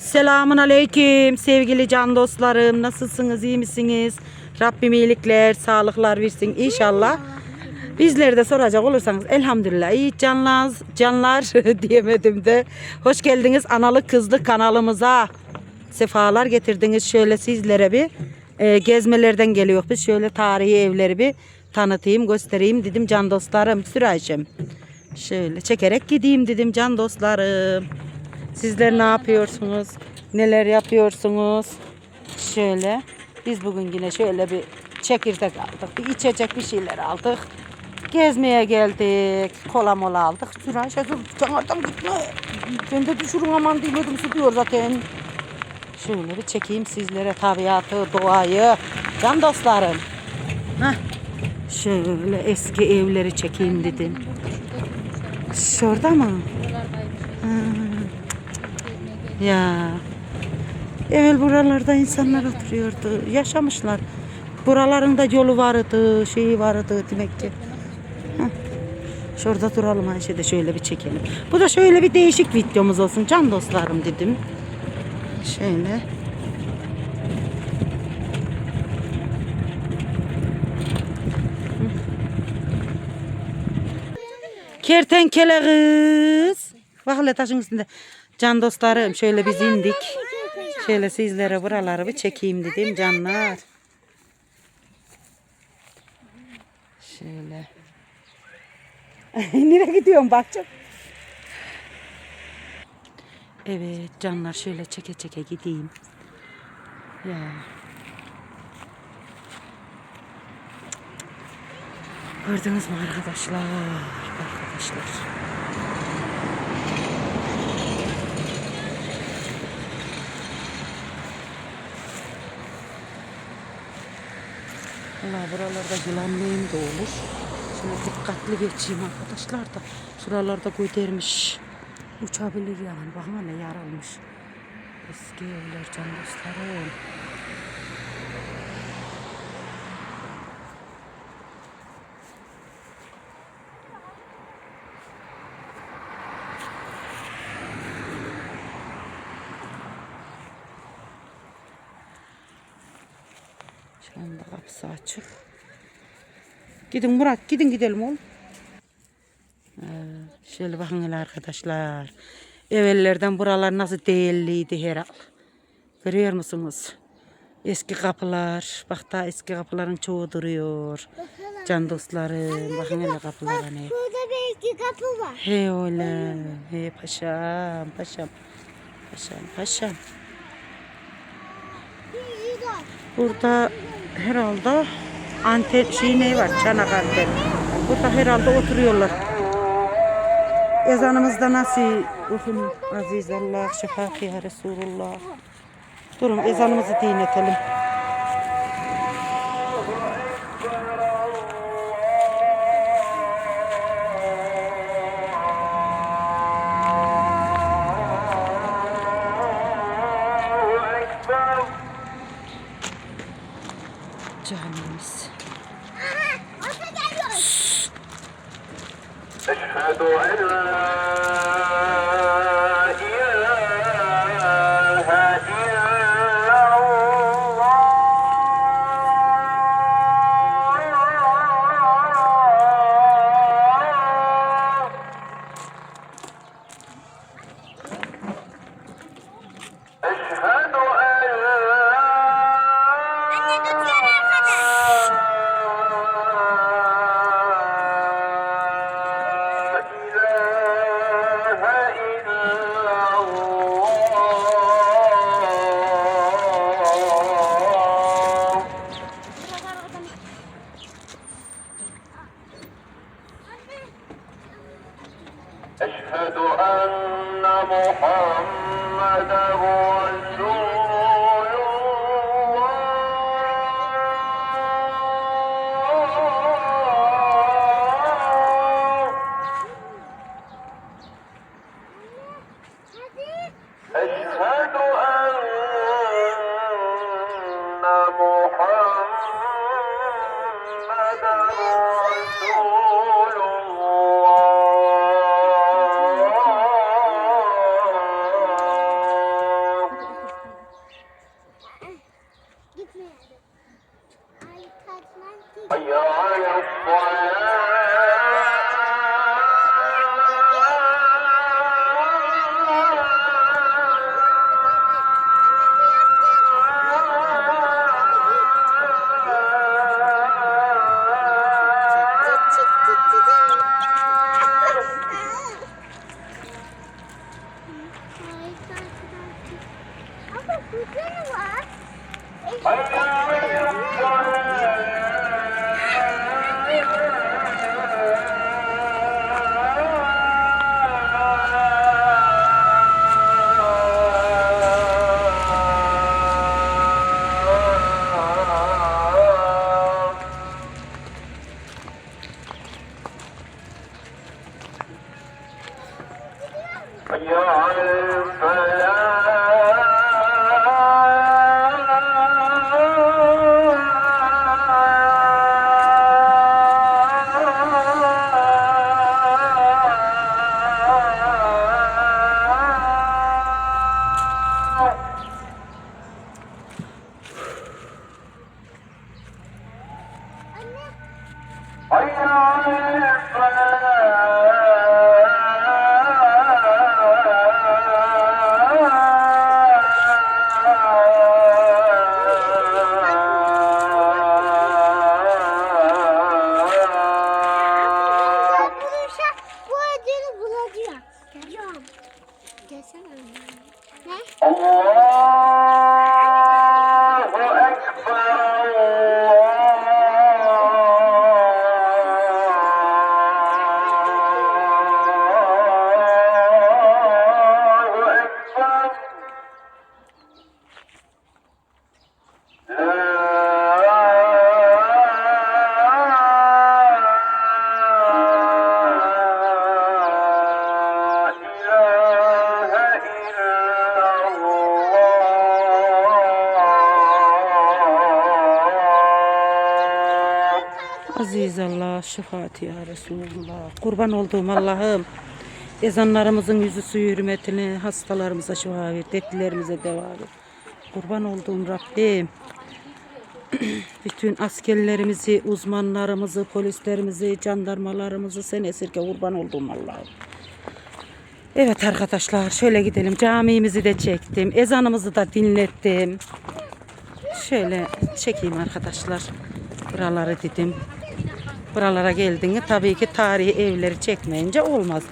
Selamun aleyküm sevgili can dostlarım. Nasılsınız, iyi misiniz? Rabbim iyilikler, sağlıklar versin inşallah. Bizleri de soracak olursanız elhamdülillah iyi canlar, canlar diyemedim de. Hoş geldiniz analı kızlı kanalımıza. Sefalar getirdiniz şöyle sizlere bir e, gezmelerden geliyor. Biz şöyle tarihi evleri bir tanıtayım, göstereyim dedim can dostlarım. Süraycığım. Şöyle çekerek gideyim dedim can dostlarım. Sizler ne yapıyorsunuz? Neler yapıyorsunuz? Şöyle. Biz bugün yine şöyle bir çekirdek aldık. Bir içecek bir şeyler aldık. Gezmeye geldik. Kola mola aldık. Süray şey dur. Canardan gitme. Ben de düşürün aman demedim. Su diyor zaten. Şöyle bir çekeyim sizlere tabiatı, doğayı. Can dostlarım. Heh. Şöyle eski evleri çekeyim dedim. Şurada mı? Ha. Ya. Evvel buralarda insanlar oturuyordu. Yaşamışlar. Buralarında yolu vardı, şeyi vardı demek ki. Şurada duralım Ayşe de şöyle bir çekelim. Bu da şöyle bir değişik videomuz olsun can dostlarım dedim. Şöyle. Kertenkele kız. Bak hele taşın üstünde. Can dostlarım şöyle biz indik. Şöyle sizlere buraları bir çekeyim dedim canlar. Şöyle. Nereye gidiyorsun bakacağım. Evet canlar şöyle çeke çeke gideyim. Ya. Gördünüz mü arkadaşlar? Arkadaşlar. Valla buralarda yılan neyim de olur. Şimdi dikkatli geçeyim arkadaşlar da. Şuralarda gödermiş. Uçabilir yani. Bakın ne yaralmış. Eski evler can dostlarım. Şu anda kapısı açık. Gidin Murat gidin gidelim oğlum. Ee, şöyle bakın hele arkadaşlar. Evvellerden buralar nasıl değerliydi herhal. Görüyor musunuz? Eski kapılar. Bak da eski kapıların çoğu duruyor. Can dostlarım. Bakın hele kapılara ne. Burada bir iki kapı var. He öyle. He paşam paşam. Paşam paşam. Burada herhalde anten şey ne var? Çanak anten. Burada herhalde oturuyorlar. Ezanımızda nasıl okun aziz Allah şefaki ya Resulullah. Durun ezanımızı dinletelim. Allah, şefaat ya Resulullah. Kurban olduğum Allah'ım. Ezanlarımızın yüzü suyu hürmetine hastalarımıza şifa ver, dertlilerimize deva ver. Kurban olduğum Rabbim. Bütün askerlerimizi, uzmanlarımızı, polislerimizi, jandarmalarımızı sen esirge kurban olduğum Allah'ım. Evet arkadaşlar şöyle gidelim. Camimizi de çektim. Ezanımızı da dinlettim. Şöyle çekeyim arkadaşlar. Buraları dedim. Buralara geldiğinde tabii ki tarihi evleri çekmeyince olmaz.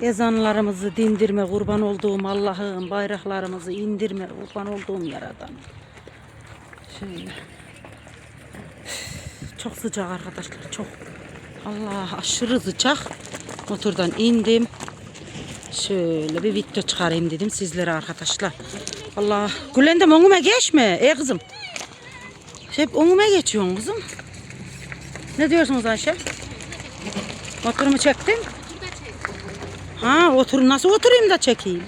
Ezanlarımızı dindirme kurban olduğum Allah'ım. Bayraklarımızı indirme kurban olduğum yaradan. Şöyle. Çok sıcak arkadaşlar çok. Allah aşırı sıcak. Motordan indim. Şöyle bir video çıkarayım dedim sizlere arkadaşlar. Allah. Gülendem önüme geçme. Ey kızım. Hep önüme geçiyorsun kızım. Ne diyorsunuz Ayşe? Motorumu çektin? Ha otur nasıl oturayım da çekeyim?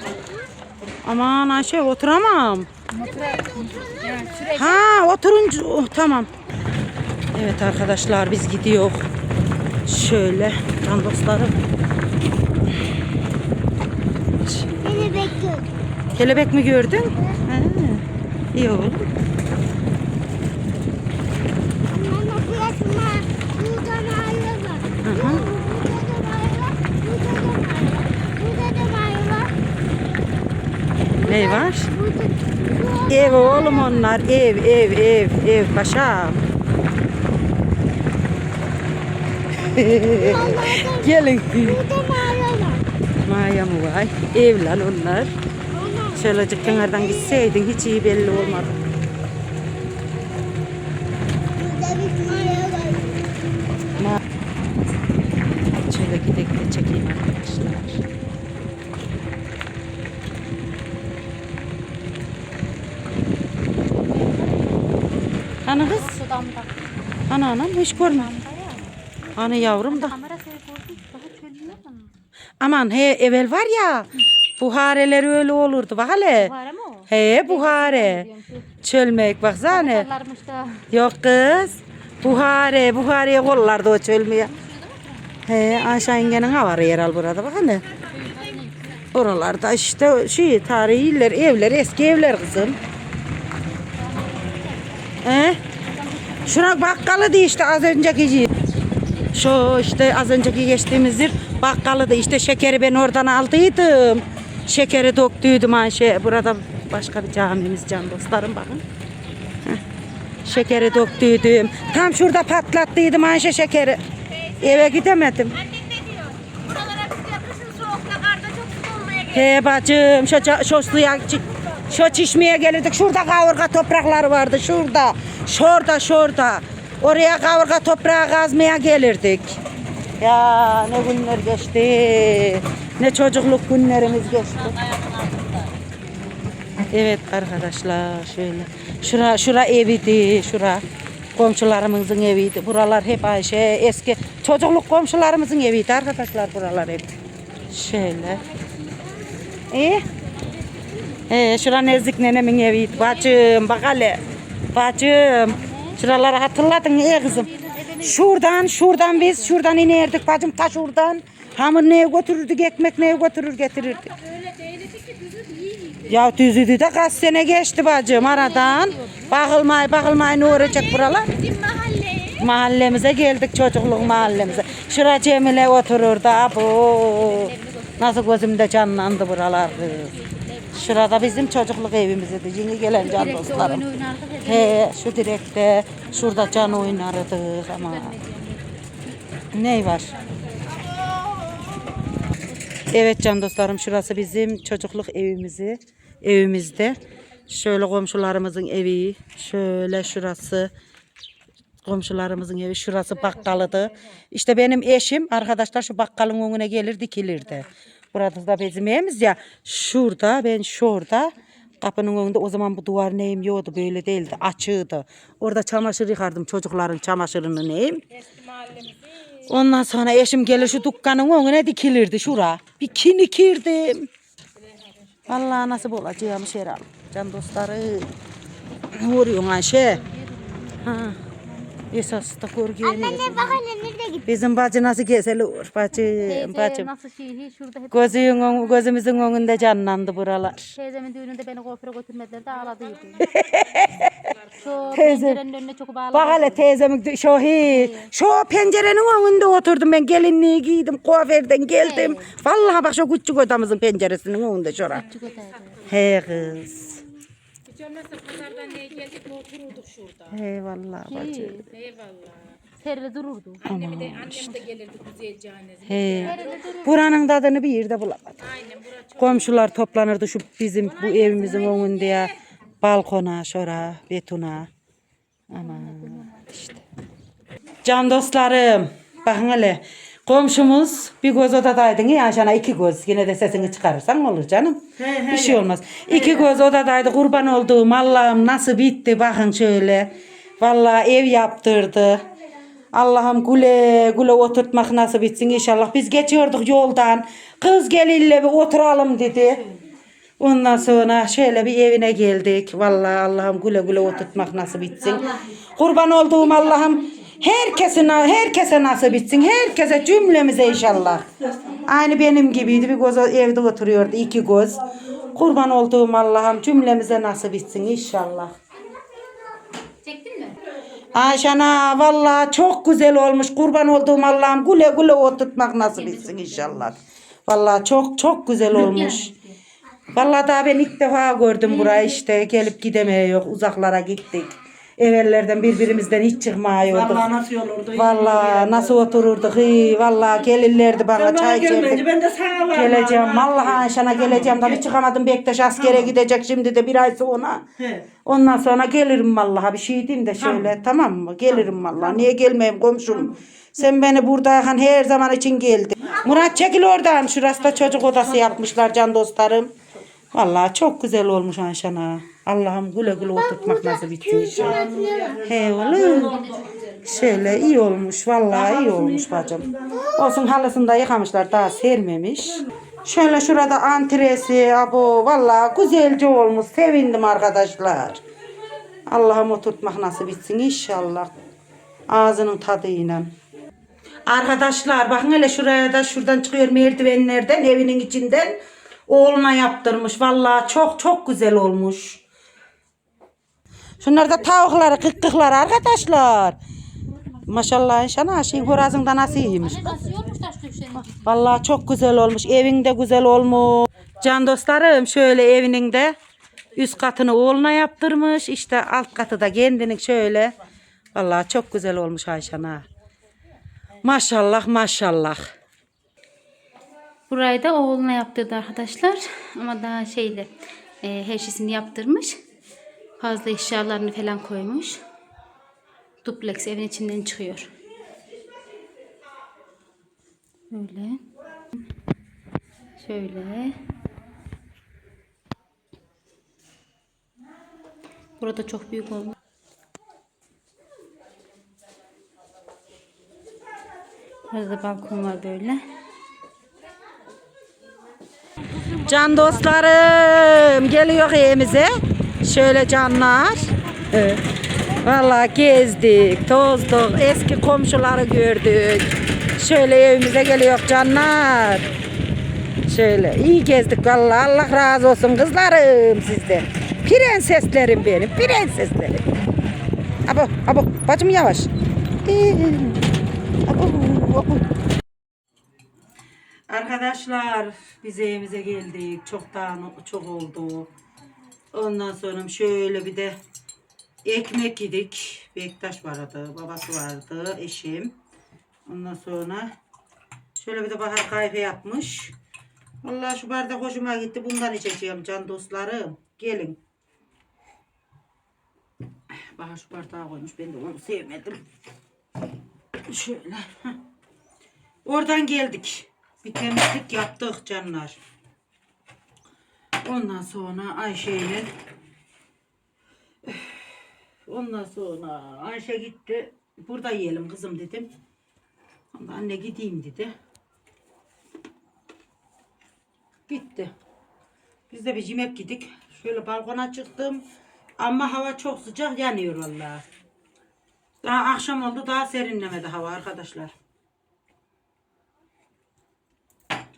Aman Ayşe oturamam. Ha oturunca oh, tamam. Evet arkadaşlar biz gidiyor. Şöyle can dostlarım. Beni bekliyorum. Kelebek mi gördün? Ha, iyi oğlum. Ne var? Ev oğlum onlar. Ev, ev, ev, ev paşam. Gelin. Maya mı var? Ev lan onlar. Şöyle kenardan gitseydin hiç iyi belli olmadı. Şöyle gidek de çekeyim arkadaşlar. Ana kız. Ana anam hiç görmem. Ana yavrum da. Kamera seni. Daha? Aman he evvel var ya. Buhareler öyle olurdu bak hele. Var ama o. He buhare. Çölmek baksana. Yok kız. Buhare, buhareye kollardı o çölmeye. He Ayşe yengenin havarı yer al burada bak hani. Oralarda işte şey tarihi iller, evler, eski evler kızım. He? Şuna bakkalı diye işte az önceki şu işte az önceki geçtiğimiz yer bakkalı da işte şekeri ben oradan aldıydım. Şekeri döktüydüm Ayşe. Burada başka bir camimiz can dostlarım bakın. Şekeri döktüydüm. Tam şurada patlattıydım Ayşe şekeri. Eve gidemedim. He bacım şu, şu suya şu çişmeye gelirdik. Şurada kavurga toprakları vardı şurada. Şurada şurada. Oraya kavurga toprağı kazmaya gelirdik. Ya ne günler geçti. Ne çocukluk günlerimiz geçti. Evet arkadaşlar şöyle. Şura şura eviydi şura. Komşularımızın eviydi. Buralar hep Ayşe eski çocukluk komşularımızın eviydi arkadaşlar buralar hep. Şöyle. İyi. Ee, şura Nezik nenemin eviydi. Bacım bak hele. Bacım. Şuraları hatırladın iyi kızım? Şuradan şuradan biz şuradan inerdik bacım ta şuradan. Hamur neye götürürdük ekmek neye götürür getirirdik. Ya düzüdü de kaç sene geçti bacım aradan. Bakılmay bakılmay ne olacak buralar? Bizim mahalle. Mahallemize geldik çocukluk mahallemize. Şura Cemile otururdu abo. Nasıl gözümde canlandı buralar kız. Şurada bizim çocukluk evimizdi. Yeni gelen can dostlarım. He şu direkte şurada can oynardık ama. Ney var? Evet can dostlarım şurası bizim çocukluk evimizi evimizde. Şöyle komşularımızın evi, şöyle şurası komşularımızın evi, şurası bakkalıdı. İşte benim eşim arkadaşlar şu bakkalın önüne gelir dikilirdi. Burada da bizim evimiz ya. Şurada ben şurada kapının önünde o zaman bu duvar neyim yoktu böyle değildi açığıydı. Orada çamaşır yıkardım çocukların çamaşırını neyim. Ondan sonra eşim gelir şu dükkanın önüne dikilirdi şura. Bir kinikirdim. Vallahi nasip olacağımış herhalde. Can dostları. Vuruyorsun Ayşe. Ha. Esas da korkuyor. Anne bak hele nerede gitti? Bizim bacı nasıl gezilir bacım bacım. Nasıl şey şurada hep Gözün, ön- gözümüzün önünde canlandı buralar. teyzemin düğününde beni kuaföre götürmediler de ağladıydı. Şu pencerenin önüne çok bağlı. Bak hele teyzemin dü- şu hi, şu pencerenin önünde oturdum ben gelinliği giydim kuaförden geldim. Vallahi bak şu küçük odamızın penceresinin önünde şura. He kız. Hiç olmazsa pazardan neye geldik mi otururduk şurada. He vallahi bacım. Eyvallah. Serili dururdu. Annemi de, annem de gelirdi güzelce annesi. He. Buranın tadını bir yerde bulamadım. Aynen bura çok Komşular toplanırdı şu bizim bu evimizin önünde ya. Balkona, şora, betona. Aman işte. Can dostlarım. Bakın hele. Komşumuz bir göz odadaydın ya aşağına iki göz. Yine de sesini çıkarırsan olur canım. Bir şey olmaz. İki göz odadaydı kurban olduğum Allah'ım nasıl bitti bakın şöyle. Vallahi ev yaptırdı. Allah'ım güle güle oturtmak nasip etsin inşallah. Biz geçiyorduk yoldan. Kız gel ille bir oturalım dedi. Ondan sonra şöyle bir evine geldik. Vallahi Allah'ım güle güle oturtmak nasip etsin. Kurban olduğum Allah'ım herkese, herkese nasip etsin. Herkese cümlemize inşallah. Aynı benim gibiydi. Bir göz evde oturuyordu. iki göz. Kurban olduğum Allah'ım cümlemize nasip etsin inşallah. Ayşana vallahi çok güzel olmuş. Kurban olduğum Allah'ım güle güle oturtmak nasip etsin inşallah. Vallahi çok çok güzel olmuş. Vallahi daha ben ilk defa gördüm burayı işte. Gelip gidemiyor uzaklara gittik. Evvellerden birbirimizden hiç çıkmıyorduk. Vallahi nasıl olurdu? Vallahi nasıl otururduk. iyi. Vallahi gelirlerdi bana Sen bana çay gelmeyince içerdik. ben de sana varım. Geleceğim. Vallahi Ayşan'a geleceğim. Tabii çıkamadım. Bektaş askere gidecek şimdi de bir ay sonra. He. Ondan sonra gelirim vallahi bir şey diyeyim de şöyle tamam, mı? Gelirim vallahi. Niye gelmeyeyim komşum? Sen beni buradayken her zaman için geldin. Murat çekil oradan. Şurası da çocuk odası yapmışlar can dostlarım. Vallahi çok güzel olmuş Ayşan'a. Allah'ım güle güle oturtmak nasip etsin inşallah. He oğlum. Şöyle iyi olmuş. Vallahi iyi olmuş bacım. Olsun halısını da yıkamışlar. Daha sermemiş. Şöyle şurada antresi. Abo vallahi güzelce olmuş. Sevindim arkadaşlar. Allah'ım oturtmak nasip etsin inşallah. Ağzının tadıyla. Arkadaşlar bakın hele şuraya da şuradan çıkıyor merdivenlerden evinin içinden. Oğluna yaptırmış. Vallahi çok çok güzel olmuş. Şunlar da tavukları, kıkkıkları arkadaşlar. Maşallah inşallah şeyin horazında nasıl iyiymiş. Vallahi çok güzel olmuş. Evin de güzel olmuş. Can dostlarım şöyle evinin de üst katını oğluna yaptırmış. İşte alt katı da kendinin şöyle. Vallahi çok güzel olmuş Ayşen ha. Maşallah maşallah. Burayı da oğluna yaptırdı arkadaşlar. Ama daha şeyle e, her şeysini yaptırmış. Fazla eşyalarını falan koymuş. Duplex evin içinden çıkıyor. Böyle. Şöyle. Burada çok büyük oldu. Burada da balkon var böyle. Can dostlarım geliyor evimize. Şöyle canlar. Evet. Vallahi gezdik, tozduk, eski komşuları gördük. Şöyle evimize geliyor canlar. Şöyle iyi gezdik vallahi Allah razı olsun kızlarım sizde. Prenseslerim benim, prenseslerim. Abo, abo, bacım yavaş. Abo, abo. Arkadaşlar biz evimize geldik. Çoktan çok oldu. Ondan sonra şöyle bir de ekmek yedik. Bektaş vardı, babası vardı, eşim. Ondan sonra şöyle bir de bahar kahve yapmış. Vallahi şu bardak hoşuma gitti. Bundan içeceğim can dostlarım. Gelin. Bahar şu bardağı koymuş. Ben de onu sevmedim. Şöyle. Oradan geldik. Bir temizlik yaptık canlar. Ondan sonra Ayşe'yle Ondan sonra Ayşe gitti. Burada yiyelim kızım dedim. Ondan anne gideyim dedi. Gitti. Biz de bir yemek yedik. Şöyle balkona çıktım. Ama hava çok sıcak yanıyor vallahi. Daha akşam oldu daha serinlemedi hava arkadaşlar.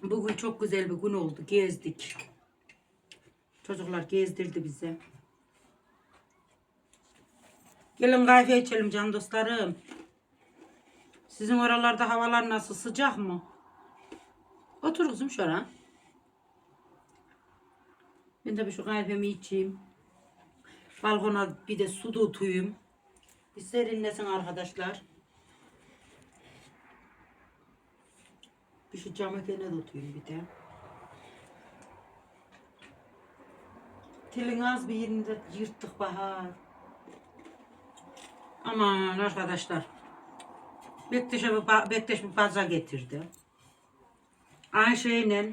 Bugün çok güzel bir gün oldu. Gezdik. Çocuklar gezdirdi bizi. Gelin kahve içelim can dostlarım. Sizin oralarda havalar nasıl? Sıcak mı? Otur kızım şöyle. Ben de bir şu kahvemi içeyim. Balkona bir de su tutuyum. Bir serinlesin arkadaşlar. Bir şu cam efene tutayım bir de. Telin az bir yerinde yırttık bahar. Aman arkadaşlar. Bektaş'a bir, Bektaş bir pazar getirdi. Ayşe'yle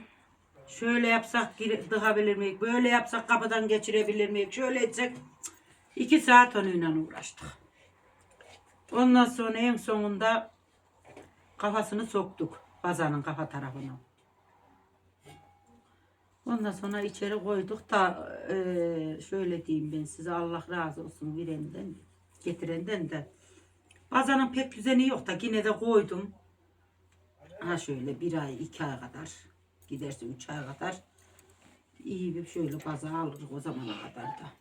şöyle yapsak dıkabilir miyiz? Böyle yapsak kapıdan geçirebilir miyiz? Şöyle etsek iki saat onunla uğraştık. Ondan sonra en sonunda kafasını soktuk. Bazanın kafa tarafına. Ondan sonra içeri koyduk da eee, şöyle diyeyim ben size Allah razı olsun verenden getirenden de. Bazanın pek düzeni yok da yine de koydum. Ha şöyle bir ay iki ay kadar giderse üç ay kadar iyi bir şöyle baza alırız o zamana kadar da.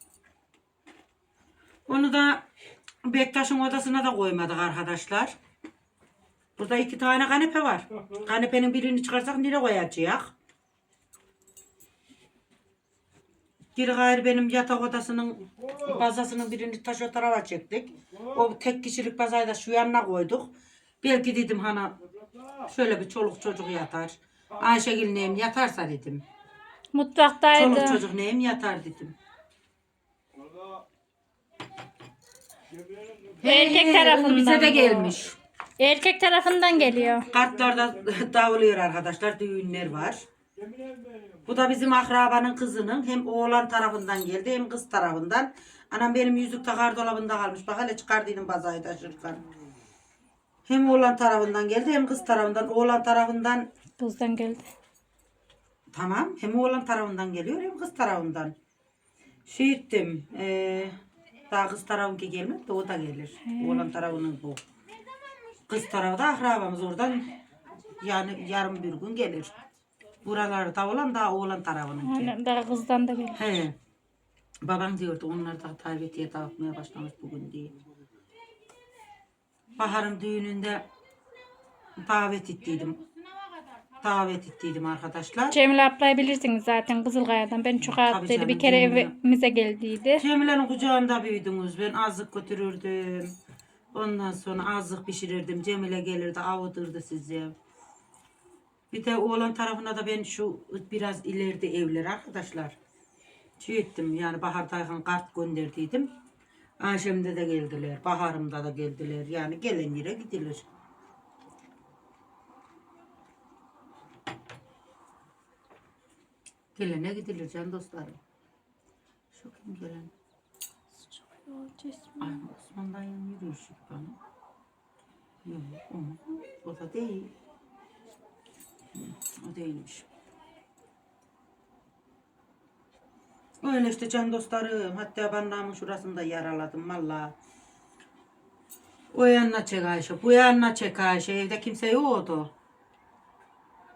Onu da Bektaş'ın odasına da koymadık arkadaşlar. Burada iki tane kanepe var. Kanepenin birini çıkarsak nereye koyacağız? Geri gayrı benim yatak odasının bazasının birini taş o tarafa çektik. O tek kişilik bazayı da şu yanına koyduk. Belki dedim hana şöyle bir çoluk çocuk yatar. Ayşegül neyim yatarsa dedim. Çoluk Mutfaktaydı. çocuk neyim yatar dedim. Erkek Ee, tarafından Bize de gelmiş. Erkek tarafından geliyor. Kartlarda davuluyor arkadaşlar. Düğünler var. Bu da bizim akrabanın kızının hem oğlan tarafından geldi hem kız tarafından. Anam benim yüzük takar dolabında kalmış. Bak hele çıkardıydım bazayı taşırken. Hem oğlan tarafından geldi hem kız tarafından. Oğlan tarafından Buzdan geldi. tamam hem oğlan tarafından geliyor hem kız tarafından. Şey ettim. eee, daha kız tarafınki gelmedi de o da gelir. Oğlan tarafının bu. Kız tarafı da akrabamız oradan yani yarın bir gün gelir. Buralarda olan daha oğlan tarafının. Aynen, daha kızdan da geliyor. He. Babam diyordu onlar da davetiye dağıtmaya başlamış bugün diye. Bahar'ın düğününde davet ettiydim. Davet ettiydim arkadaşlar. Cemile ablayı bilirsiniz zaten Kızılkaya'dan. Ben çok canım, Bir kere Cemile. evimize geldiydi. Cemile'nin kucağında büyüdünüz. Ben azlık götürürdüm. Ondan sonra azlık pişirirdim. Cemile gelirdi avudurdu sizi. Bir de oğlan tarafına da ben şu biraz ileride evler arkadaşlar. Şey ettim yani Bahar Tayhan kart gönderdiydim. Akşamda da geldiler. Baharımda da geldiler. Yani gelen yere gidilir. Gelene gidilir can dostlarım. Şu kim gelen? Ay Osman dayım yürüyor şu bana. Yok o mu? O da değil. O değilmiş. Öyle işte can dostlarım. Hatta barınağımın şurasında yaraladım valla. O yanına çek Ayşe, bu yanına çek Ayşe. Evde kimse yoktu.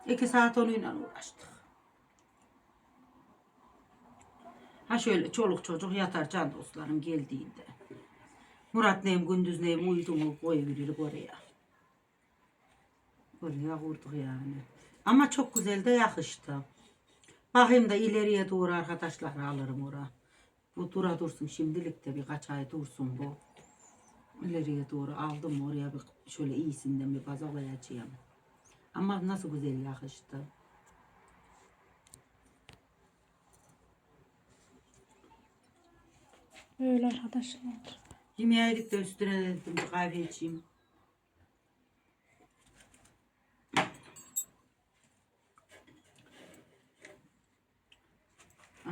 İki saat onunla uğraştık. Ha şöyle çoluk çocuk yatar can dostlarım geldiğinde. Murat neyim gündüz neyim uyudu mu koyuverir oraya. Oraya vurduk yani. Ama çok güzel de yakıştı. Bakayım da ileriye doğru arkadaşlar alırım ora. Bu dura dursun şimdilik de birkaç ay dursun bu. İleriye doğru aldım oraya bir şöyle iyisinden bir bazalayacağım. Ama nasıl güzel yakıştı. Böyle arkadaşlar. Yemeğe yedik de üstüne dedim bir kahve içeyim.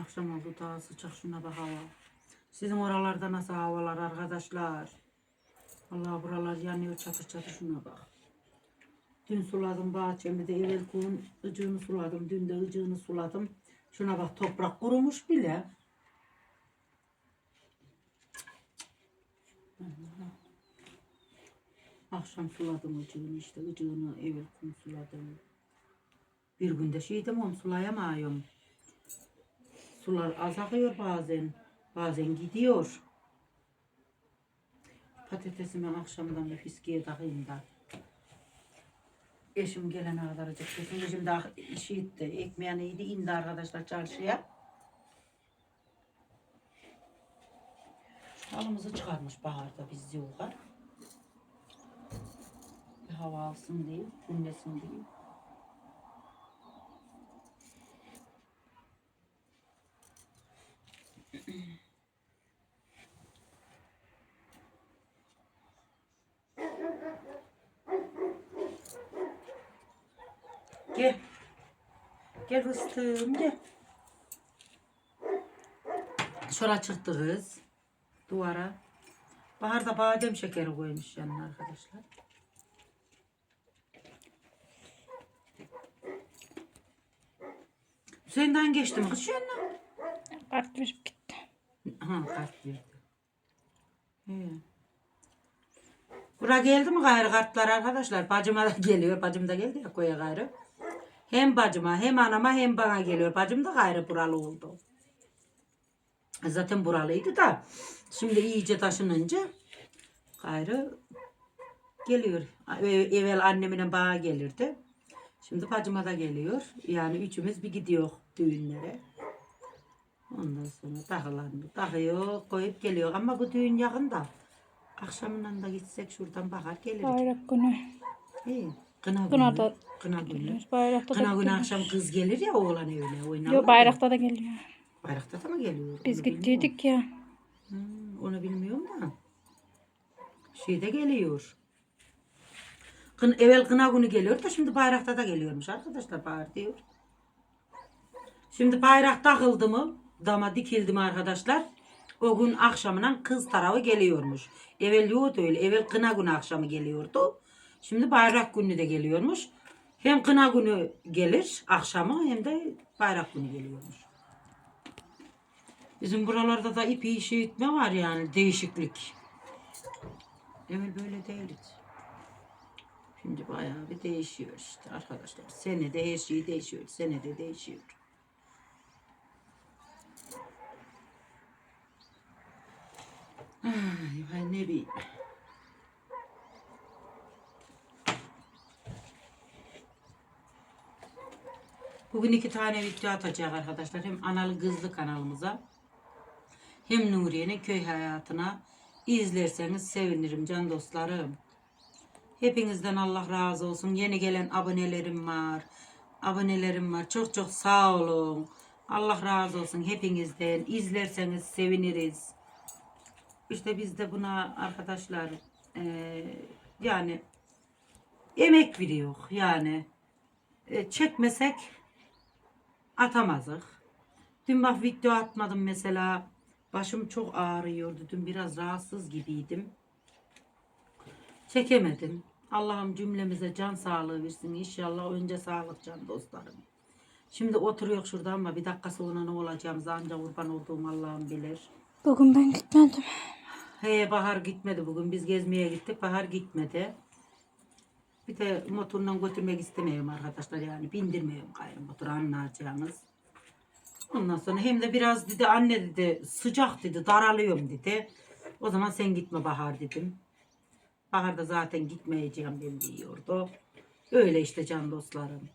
Akşam oldu daha sıcak şuna bak hava. Sizin oralarda nasıl havalar arkadaşlar? Vallahi buralar yanıyor çatır çatır şuna bak. Dün suladım bahçemi de evvel kuğun ıcığını suladım. Dün de ıcığını suladım. Şuna bak toprak kurumuş bile. Akşam suladım ıcığını işte ıcığını evvel kum suladım. Bir günde şeydim onu sulayamıyorum. Sular az akıyor bazen. Bazen gidiyor. Patatesimi akşamdan bir fiskiye takayım da. Eşim gelene kadar acıktırsın. Eşim daha işi itti. Ekmeğini yedi indi arkadaşlar çarşıya. Halımızı çıkarmış baharda biz yukarı. Bir hava alsın diye, dinlesin diye. Gel. Fıstığım gel. Şöyle çıktı kız. Duvara. Bahar da badem şekeri koymuş yanına arkadaşlar. Senden geçtim kız şu yanına. Kart verip gitti. Ha kart verdi. He. Bura geldi mi gayrı kartlar arkadaşlar? Bacıma da geliyor. Bacım da geldi ya koya gayrı. Hem bacıma hem anama hem bana geliyor. Bacım da gayrı buralı oldu. Zaten buralıydı da. Şimdi iyice taşınınca gayrı geliyor. Ev- Evvel annemine bana gelirdi. Şimdi bacıma da geliyor. Yani üçümüz bir gidiyor düğünlere. Ondan sonra takılarını takıyor, koyup geliyor. Ama bu düğün yakında. Akşamından da gitsek şuradan bakar geliriz. Bayrak günü. İyi. Kına günü. Kına da Kına günü. Bayrakta da Kına günü akşam kız gelir ya oğlan evine oynarlar. Yok bayrakta da geliyor. Bayrakta da mı geliyor? Biz Onu bilmiyorum. gittiydik ya. Hmm, onu bilmiyorum da. Şeyde geliyor. Kın, evvel kına günü geliyor da şimdi bayrakta da geliyormuş arkadaşlar bayrak diyor. Şimdi bayrak takıldı mı dama dikildi mi arkadaşlar o gün akşamından kız tarafı geliyormuş. Evvel yoktu öyle evvel kına günü akşamı geliyordu. Şimdi bayrak günü de geliyormuş. Hem kına günü gelir akşamı hem de bayrak günü geliyormuş. Bizim buralarda da ipi işi itme var yani değişiklik. Evvel böyle değildi. Şimdi bayağı bir değişiyor işte arkadaşlar. Senede her şey değişiyor. Senede değişiyor. Ay, ne bileyim. Bugün iki tane video atacak arkadaşlar. Hem analı kızlı kanalımıza hem Nuriye'nin köy hayatına izlerseniz sevinirim can dostlarım. Hepinizden Allah razı olsun. Yeni gelen abonelerim var. abonelerim var. Çok çok sağ olun. Allah razı olsun hepinizden. İzlerseniz seviniriz. İşte biz de buna arkadaşlar eee, yani emek veriyor yani. E, çekmesek atamazdık. Dün bak video atmadım mesela. Başım çok ağrıyordu. Dün biraz rahatsız gibiydim. Çekemedim. Allah'ım cümlemize can sağlığı versin. İnşallah önce sağlık can dostlarım. Şimdi oturuyor şurada ama bir dakika sonra ne olacağımızı ancak kurban olduğum Allah'ım bilir. Bugün ben gitmedim. He Bahar gitmedi bugün. Biz gezmeye gittik. Bahar gitmedi. Bir de motorla götürmek istemiyorum arkadaşlar yani. Bindirmiyorum gayrı motoru anlayacağınız. Ondan sonra hem de biraz dedi anne dedi sıcak dedi daralıyorum dedi. O zaman sen gitme Bahar dedim. Bahar da zaten gitmeyeceğim ben diyordu. Öyle işte can dostlarım.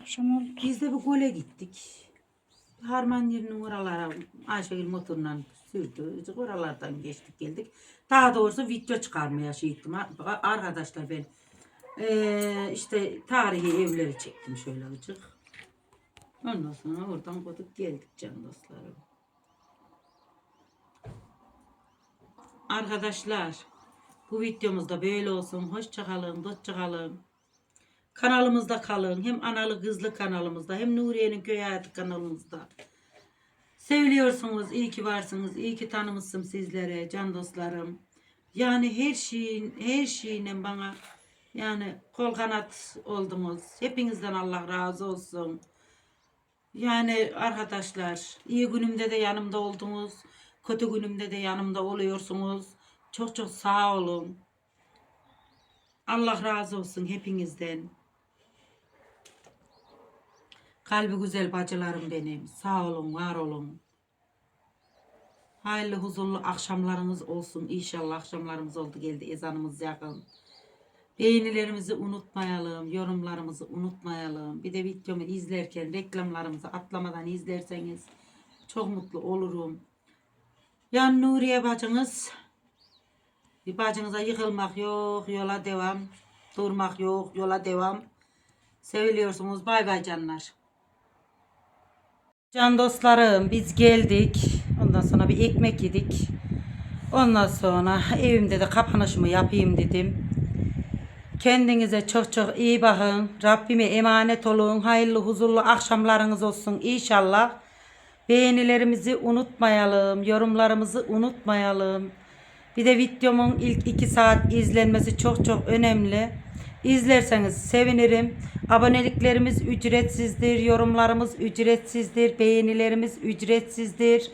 Akşam oldu. Biz de bu gole gittik. Harman yerinin oralara Ayşegül motorla sürdü. Oralardan geçtik geldik. Daha doğrusu video çıkarmaya şey ettim. Ar- Arkadaşlar ben eee, işte tarihi evleri çektim şöyle azıcık. Ondan sonra oradan koyduk geldik can dostlarım. Arkadaşlar bu videomuzda böyle olsun. Hoşça kalın, dostça kalın. Kanalımızda kalın. Hem analı kızlı kanalımızda hem Nuriye'nin köy hayatı kanalımızda. Seviliyorsunuz. iyi ki varsınız. iyi ki tanımışsın sizlere can dostlarım. Yani her şeyin her şeyine bana yani kol kanat oldunuz. Hepinizden Allah razı olsun. Yani arkadaşlar iyi günümde de yanımda oldunuz. Kötü günümde de yanımda oluyorsunuz. Çok çok sağ olun. Allah razı olsun hepinizden. Kalbi güzel bacılarım benim. Sağ olun, var olun. Hayırlı huzurlu akşamlarınız olsun. İnşallah akşamlarımız oldu geldi. Ezanımız yakın. Beğenilerimizi unutmayalım. Yorumlarımızı unutmayalım. Bir de videomu izlerken reklamlarımızı atlamadan izlerseniz çok mutlu olurum. Yani Nuriye bacınız bir bacınıza yıkılmak yok. Yola devam. Durmak yok. Yola devam. Seviliyorsunuz. Bay bay canlar. Can dostlarım biz geldik. Ondan sonra bir ekmek yedik. Ondan sonra evimde de kapanışımı yapayım dedim. Kendinize çok çok iyi bakın. Rabbime emanet olun. Hayırlı huzurlu akşamlarınız olsun inşallah. Beğenilerimizi unutmayalım. Yorumlarımızı unutmayalım. Bir de videomun ilk 2 saat izlenmesi çok çok önemli. İzlerseniz sevinirim. Aboneliklerimiz ücretsizdir. Yorumlarımız ücretsizdir. Beğenilerimiz ücretsizdir.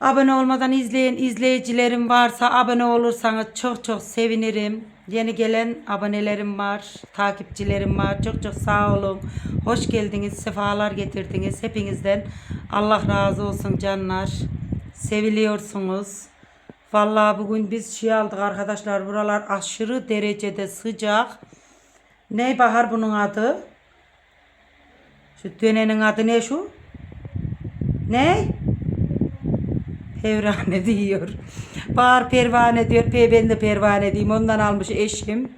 Abone olmadan izleyen izleyicilerim varsa abone olursanız çok çok sevinirim. Yeni gelen abonelerim var, takipçilerim var. Çok çok sağ olun. Hoş geldiniz, sefalar getirdiniz. Hepinizden Allah razı olsun canlar. Seviliyorsunuz. Vallahi bugün biz şey aldık arkadaşlar. Buralar aşırı derecede sıcak. Ne bahar bunun adı? Şu dönenin adı ne şu? Ne? Pervane diyor. Bahar pervane diyor. Pe ben de pervane diyeyim. Ondan almış eşim.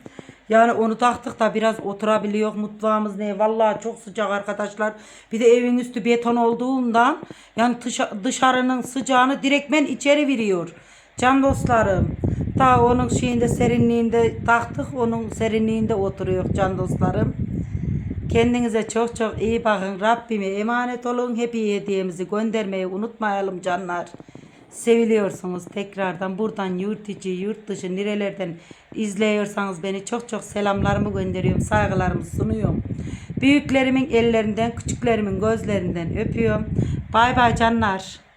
Yani onu taktık da biraz oturabiliyor. Mutfağımız ne? Vallahi çok sıcak arkadaşlar. Bir de evin üstü beton olduğundan yani dışa- dışarının sıcağını direktmen içeri veriyor. Can dostlarım. Ta onun şeyinde serinliğinde taktık. Onun serinliğinde oturuyor can dostlarım. Kendinize çok çok iyi bakın. Rabbime emanet olun. Hep iyi hediyemizi göndermeyi unutmayalım canlar. Seviliyorsunuz tekrardan buradan yurt içi yurt dışı nerelerden izliyorsanız beni çok çok selamlarımı gönderiyorum. Saygılarımı sunuyorum. Büyüklerimin ellerinden küçüklerimin gözlerinden öpüyorum. Bay bay canlar.